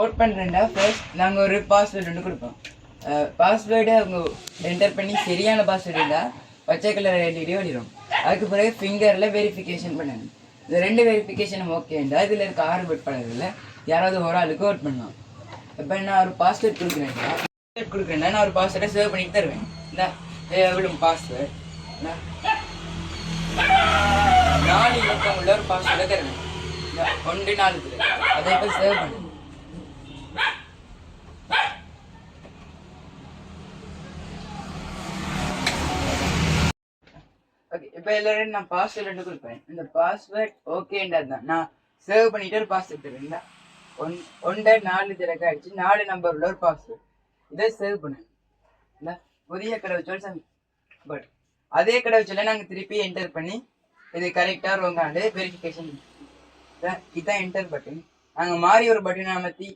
Vote பண்ணுறேன்டா first நாங்கள் ஒரு password ஒன்று கொடுப்போம். பாஸ்வேர்டு அவங்க என்டர் பண்ணி சரியான பாஸ்வேர்டுண்டா பச்சை கலர் எல்இடி ஓடிடும் அதுக்கு பிறகு ஃபிங்கரில் வெரிஃபிகேஷன் பண்ணணும். இந்த ரெண்டு வெரிஃபிகேஷனும் ஓகேண்டா இதில் இருக்க ஆறு வேட்பாளர்களில் யாராவது ஒரு ஆளுக்கு ஓட் பண்ணலாம். இப்போ நான் ஒரு பாஸ்வேர்ட் கொடுக்குறேன்டா. பாஸ்வேர்ட் கொடுக்குறேன்டா நான் ஒரு பாஸ்வேர்டை சேவ் பண்ணிட்டு தருவேன். இந்த விடும் பாஸ்வேர்ட் நாலு இலக்கம் உள்ள ஒரு பாஸ்வேர்டை தருவேன். ஒன்று நாலு அதை இப்போ சேவ் பண்ணு ஓகே இப்போ எல்லாரும் நான் பாஸ்வேர்ட் ரெண்டு கொடுப்பேன். இந்த பாஸ்வேர்ட் ஓகேன்றது தான். நான் சேவ் பண்ணிட்டு ஒரு பாஸ்வேர்ட் தருவீங்களா ஒன் ஒன்றை நாலு திறக்க அடிச்சு நாலு நம்பர் உள்ள ஒரு பாஸ்வேர்ட் இதை சேவ் பண்ணு புதிய கடவுச்சொல் சம் பட் அதே கடவுச்சொல்லை நாங்கள் திருப்பி என்டர் பண்ணி இது கரெக்டாக ரோங்காண்டு வெரிஃபிகேஷன் இதான் என்டர் பட்டன் நாங்கள் மாறி ஒரு பட்டனை அமர்த்தி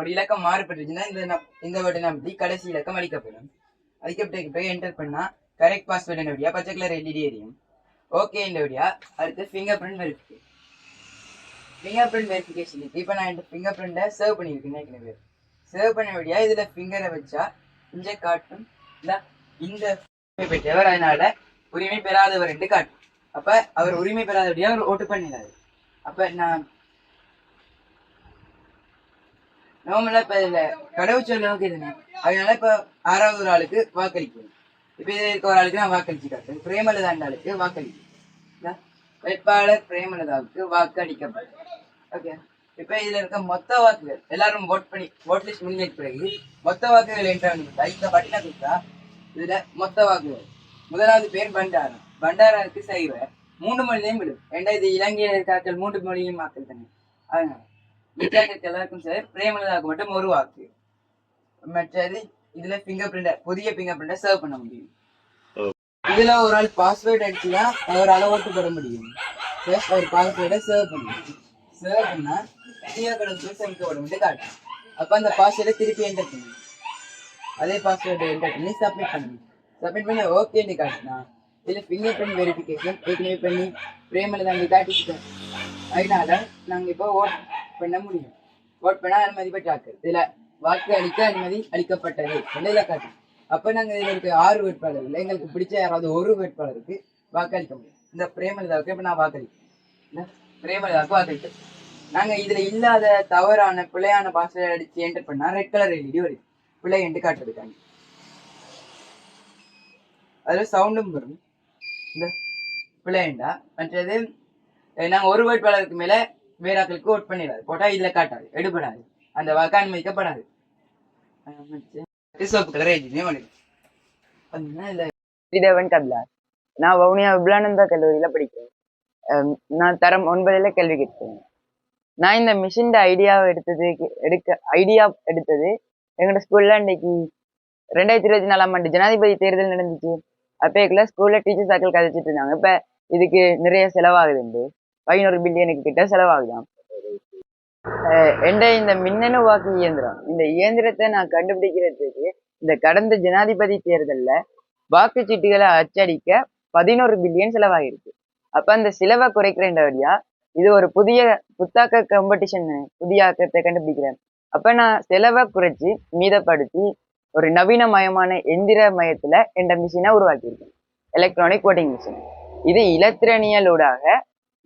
ஒரு இலக்கம் மாறுபட்டுருச்சுன்னா இந்த இந்த பட்டன் நம்பி கடைசி இலக்கம் அளிக்கப்படும். அதுக்கு போய் என்டர் பண்ணா கரெக்ட் பாஸ்வேர்டு என்ன வழியா பச்சை கலர் எல்இடி எரியும். ஓகே இந்த வழியா அடுத்து finger print verification finger print verification இப்போ நான் என் ஃபிங்கர் பிரிண்டை சர்வ் பண்ணியிருக்கேன் ஏற்கனவே. சர்வ் பண்ண வழியா இதில் ஃபிங்கரை வச்சா இங்கே காட்டும். இந்த இந்த உரிமை பெற்றவர் அதனால உரிமை பெறாதவர் என்று காட்டும். அப்ப அவர் உரிமை பெறாதபடியா அவர் ஓட்டு பண்ணிடாரு. அப்ப நான் நார்மலா இப்ப இதுல கடவுச்சொல் நோக்கி இதுனே அதனால இப்ப ஆறாவது ஒரு ஆளுக்கு வாக்களிக்கணும். இப்ப இதுல இருக்க ஒரு ஆளுக்கு நான் வாக்களிச்சு காட்டுறேன் பிரேமலதா ஆளுக்கு வாக்களிக்கும் வேட்பாளர் பிரேமலதாவுக்கு வாக்களிக்கப்படும். ஓகே இப்ப இதுல இருக்க மொத்த வாக்குகள் எல்லாரும் ஓட் பண்ணி ஓட் லிஸ்ட் முடிஞ்ச பிறகு மொத்த வாக்குகள் என்ற இந்த பட்டினா கொடுத்தா இதுல மொத்த வாக்குகள். முதலாவது பேர் பண்டாரம். பண்டாரத்துக்கு சைவர் மூன்று மொழிலையும் விடும். ரெண்டாவது இலங்கையில் இருக்காக்கள் மூன்று மொழியும் வாக்கள் தானே அதனால வித்தியாசத்தை எல்லாருக்கும் சார் பிரேமலதாவுக்கு மட்டும் ஒரு வாக்கு. மற்றது இதுல ஃபிங்கர் பிரிண்டர் புதிய ஃபிங்கர் பிரிண்டர் சர்வ் பண்ண முடியும். இதுல ஒரு ஆள் பாஸ்வேர்ட் அடிச்சுன்னா அவரால் ஓட்டு பெற முடியும். பிளஸ் ஒரு பாஸ்வேர்டை சர்வ் பண்ணும் சர்வ் பண்ணா புதிய கடவுள் சமைக்கப்பட முடியும் காட்டும் அப்போ அந்த பாஸ்வேர்டை திருப்பி என்டர் பண்ணும் அதே பாஸ்வேர்டு என்டர் பண்ணி சப்மிட் பண்ணணும் சப்மிட் பண்ணி ஓகேன்னு காட்டினா இதில் ஃபிங்கர் பிரிண்ட் வெரிஃபிகேஷன் ஏற்கனவே பண்ணி பிரேமில் தாங்க காட்டிக்கிட்டோம் அதனால நாங்கள் இப்போ ஓட் பண்ண முடியும். ஓட் பண்ண அனுமதி பெற்றாக்கு. இதில் வாக்கு அளிக்க அனுமதி அளிக்கப்பட்டது. இதில் காட்டு அப்போ நாங்கள் எங்களுக்கு ஆறு வேட்பாளர் இல்லை. எங்களுக்கு பிடிச்ச யாராவது ஒரு வேட்பாளருக்கு வாக்களிக்க முடியும். இந்த பிரேமலதாவுக்கு இப்போ நான் வாக்களிக்கிறேன் பிரேமலதாவுக்கு வாக்களிக்கிறேன் நாங்கள் இதில் இல்லாத தவறான பிழையான பாஸ்வேர்டு அடித்து என்டர் பண்ணால் ரெட் கலர் எல்இடி வருது பிள்ளை என்று காட்டுறதுக்காங்க அதில் சவுண்டும் வரும். இந்த பிள்ளைண்டா மற்றது நாங்கள் ஒரு வேட்பாளருக்கு மேலே வேற ஆட்களுக்கு ஓட் பண்ணிடாது. போட்டா இதுல காட்டாது. எடுபடாது. அந்த வாக்கு அனுமதிக்கப்படாது அஹ் மற்ற சிவப்பு கலர் எழுதினே பண்ணுது அப்படின்னா இதுல ஸ்ரீதேவன் கட்லார் நான் வவுனியா விபுலானந்தா கல்லூரியில படிக்கிறேன். நான் தரம் ஒன்பதுல கேள்வி கேட்கிறேன். நான் இந்த மிஷின் ஐடியாவை எடுத்தது எடுக்க ஐடியா எடுத்தது எங்களோட ஸ்கூல்ல இன்னைக்கு ரெண்டாயிரத்தி இருபத்தி நாலாம் ஆண்டு ஜனாதிபதி தேர்தல் நடந்துச்சு. அப்பேக்குள்ள ஸ்கூல்ல டீச்சர்ஸ் ஆக்கள் கதைச்சிட்டு இருந்தாங்க. இப்ப இதுக்கு நிறைய செலவாகுதுண்டு. பதினோரு பில்லியனுக்கு கிட்ட செலவாகுதாம். என்ற என்ட இந்த மின்னணு வாக்கு இயந்திரம் இந்த இயந்திரத்தை நான் கண்டுபிடிக்கிறதுக்கு இந்த கடந்த ஜனாதிபதி தேர்தல்ல வாக்குச்சீட்டுகளை அச்சடிக்க பதினோரு பில்லியன் செலவாகிருக்கு. அப்ப அந்த செலவை குறைக்கிறேன் வழியா இது ஒரு புதிய புத்தாக்க காம்படிஷன் புதிய ஆக்கத்தை கண்டுபிடிக்கிறேன். அப்ப நான் செலவை குறைச்சி மீதப்படுத்தி ஒரு நவீனமயமான எந்திர மயத்துல என்ற மிஷினை உருவாக்கியிருக்கேன். எலக்ட்ரானிக் ஓட்டிங் மிஷின் இது இலத்திரனியலூடாக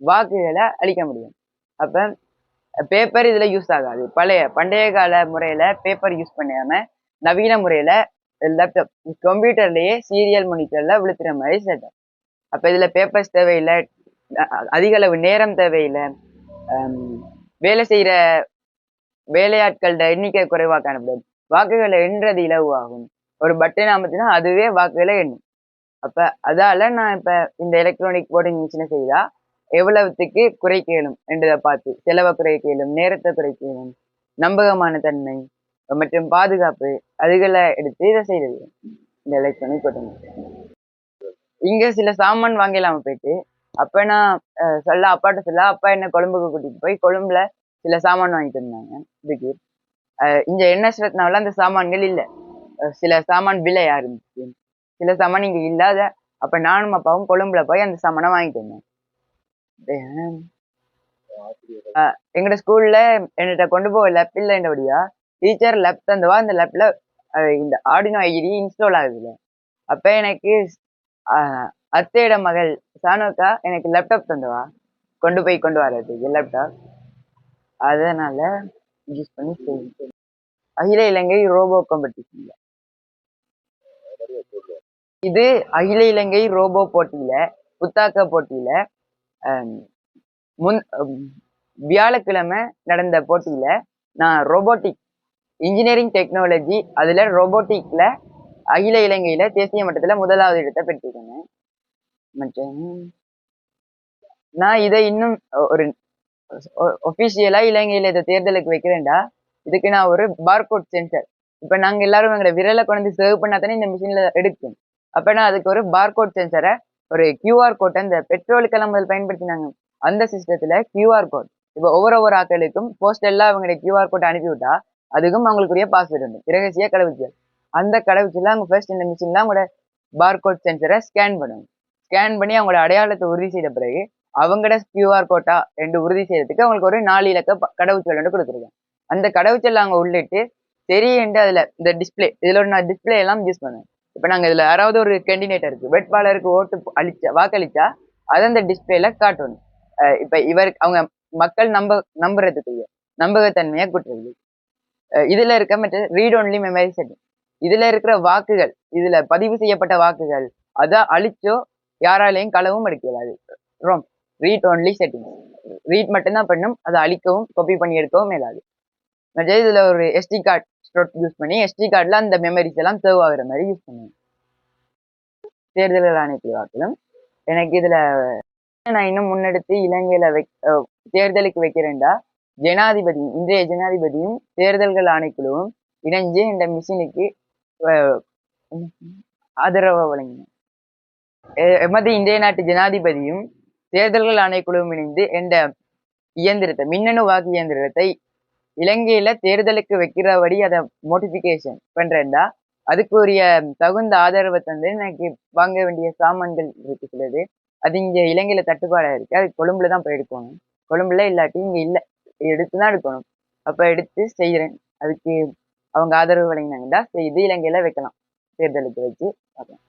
வாக்குகளை அளிக்க முடியும். அப்ப பேப்பர் இதுல யூஸ் ஆகாது. பழைய பண்டைய கால முறையில பேப்பர் யூஸ் பண்ணாம நவீன முறையில லேப்டாப் கம்ப்யூட்டர்லயே சீரியல் மானிட்டர்ல விழுத்துற மாதிரி செட்டப் அப்ப இதுல பேப்பர்ஸ் தேவையில்லை அதிக அளவு நேரம் தேவையில்லை. வேலை செய்யற வேலையாட்களோட எண்ணிக்கை குறைவாக காணப்படும். வாக்குகளை எண்றது இலவாகும் ஒரு பட்டன் அமர்த்தினா அதுவே வாக்குகளை எண்ணும். அப்ப அதால நான் இப்ப இந்த எலக்ட்ரானிக் voting மிஷினை செய்தா எவ்வளவுத்துக்கு குறைக்கணும் என்றதை பார்த்து செலவை குறைக்க நேரத்தை குறைக்க நம்பகமான தன்மை மற்றும் பாதுகாப்பு அதுகளை எடுத்து இதை செய்தது. இந்த எலக்ட்ரானிக் voting இங்க சில சாமான் வாங்கிடலாம போயிட்டு அப்ப நான் சொல்ல அப்பாட்ட சொல்ல அப்பா என்ன கொழும்புக்கு கூட்டிட்டு போய் கொழும்புல சில சாமான் வாங்கிட்டு இருந்தாங்க இதுக்கு. இங்க என்ன ரத்னாவில் அந்த சாமான்கள் இல்லை. சில சாமான் விலையா இருந்துச்சு சில சாமான் இங்க இல்லாத அப்ப நானும் அப்பாவும் கொழும்புல போய் அந்த சாமானை வாங்கிட்டு வந்தேன் எங்கட ஸ்கூல்ல என்கிட்ட கொண்டு போக லெப் இல்லைன்றபடியா டீச்சர் லெப் தந்தவா அந்த லெப்ல இந்த ஆடினோ ஐடி இன்ஸ்டால் ஆகுதுல. அப்ப எனக்கு அத்தையோட மகள் சானுக்கா எனக்கு லேப்டாப் தந்தவா. கொண்டு போய் கொண்டு வர்றதுக்கு லேப்டாப் அதனால யூஸ் பண்ணி செய்வேன். அகில இலங்கை ரோபோ காம்படிஷன்ல இது அகில இலங்கை ரோபோ போட்டியில புத்தாக்க போட்டியில முன் வியாழக்கிழமை நடந்த போட்டியில் நான் ரோபோட்டிக் இன்ஜினியரிங் டெக்னாலஜி அதில் ரோபோட்டிக்கில் அகில இலங்கையில் தேசிய மட்டத்தில் முதலாவது இடத்தை பெற்றிருக்கேன். மற்றும் நான் இதை இன்னும் ஒரு ஒஃபிஷியலாக இலங்கையில் இதை தேர்தலுக்கு வைக்கிறேன்டா. இதுக்கு நான் ஒரு பார்கோட் சென்சர் இப்போ நாங்கள் எல்லாரும் எங்களை விரலை கொண்டு சேவ் பண்ணா தானே இந்த மிஷினில் எடுக்கும். அப்போ நான் அதுக்கு ஒரு பார்கோட் சென்சரை ஒரு கியூஆர் கோட்டை இந்த பெட்ரோலுக்கெல்லாம் முதல் பயன்படுத்தினாங்க. அந்த சிஸ்டத்துல கியூஆர் கோட் இப்போ ஒவ்வொரு ஒவ்வொரு ஆட்களுக்கும் போஸ்டெல்லாம் அவங்களுடைய கியூஆர் கோட் அனுப்பி விட்டா அதுக்கும் அவங்களுக்குரிய பாஸ்வேர்டு உண்டு. இரகசிய கடவுச்சல் அந்த கடவுச்செல்லாம் அவங்க ஃபர்ஸ்ட் இந்த மிஷின்ல அவங்களோட பார்கோட் சென்சரை ஸ்கேன் பண்ணுவாங்க ஸ்கேன் பண்ணி அவங்களோட அடையாளத்தை உறுதி செய்த பிறகு அவங்களோட கியூஆர் கோட்டா ரெண்டு உறுதி செய்யறதுக்கு அவங்களுக்கு ஒரு நாலு இலக்க கடவுச்சல் கடவுச்சொல் ஒன்று கொடுத்துருக்காங்க. அந்த கடவுச்சல் அவங்க உள்ளிட்டு தெரியுண்டு அதுல இந்த டிஸ்பிளே இதுல ஒரு நான் டிஸ்பிளே எல்லாம் யூஸ் பண்ணுவேன் இப்ப நாங்க இதில் யாராவது ஒரு கேண்டிடேட் இருக்கு வேட்பாளருக்கு ஓட்டு அழிச்சா அளிச்சா வாக்களிச்சா அதை அந்த டிஸ்பிளேல காட்டணும். இப்போ இவர் அவங்க மக்கள் நம்ப நம்புறதுக்கு நம்பகத்தன்மையை கூட்டுறது இதில் இதுல இருக்க மற்ற ரீட் ஒன்லி மெமரி செட்டிங் இதில் இருக்கிற வாக்குகள் இதில் பதிவு செய்யப்பட்ட வாக்குகள் அதை அழிச்சோ யாராலையும் களவும் எடுக்கலாது. ROM read only setting read மட்டும்தான் பண்ணும் அதை அழிக்கவும் காப்பி பண்ணி எடுக்கவும் மேலாது மற்ற இதில் ஒரு எஸ்டி கார்டு ஸ்டோட் யூஸ் பண்ணி எஸ்டி கார்டில் அந்த மெமரிஸ் எல்லாம் சேவ் ஆகுற மாதிரி யூஸ் பண்ணுவேன். தேர்தல்கள் ஆணையத்தில் வாக்கிலும் எனக்கு இதில் நான் இன்னும் முன்னெடுத்து இலங்கையில் வைக் தேர்தலுக்கு வைக்கிறேன்டா. ஜனாதிபதி இன்றைய ஜனாதிபதியும் தேர்தல்கள் ஆணைக்குழுவும் இணைஞ்சு இந்த மிஷினுக்கு ஆதரவை ஆதரவு எமது இந்திய நாட்டு ஜனாதிபதியும் தேர்தல்கள் ஆணைக்குழுவும் இணைந்து இந்த இயந்திரத்தை மின்னணு வாக்கு இயந்திரத்தை இலங்கையில தேர்தலுக்கு வைக்கிறபடி அதை மோட்டிஃபிகேஷன் பண்றேன்டா. அதுக்குரிய தகுந்த ஆதரவை தந்து எனக்கு வாங்க வேண்டிய சாமான்கள் இருக்கு சிலது. அது இங்க இலங்கையில தட்டுப்பாடா இருக்கு. அது கொழும்புல தான் போய் எடுக்கணும். கொழும்புல இல்லாட்டி இங்க இல்ல. எடுத்து தான் எடுக்கணும். அப்ப எடுத்து செய்யறேன் அதுக்கு அவங்க ஆதரவு வழங்கினாங்கடா செய்து இலங்கையில வைக்கலாம். தேர்தலுக்கு வச்சு பார்க்கலாம்.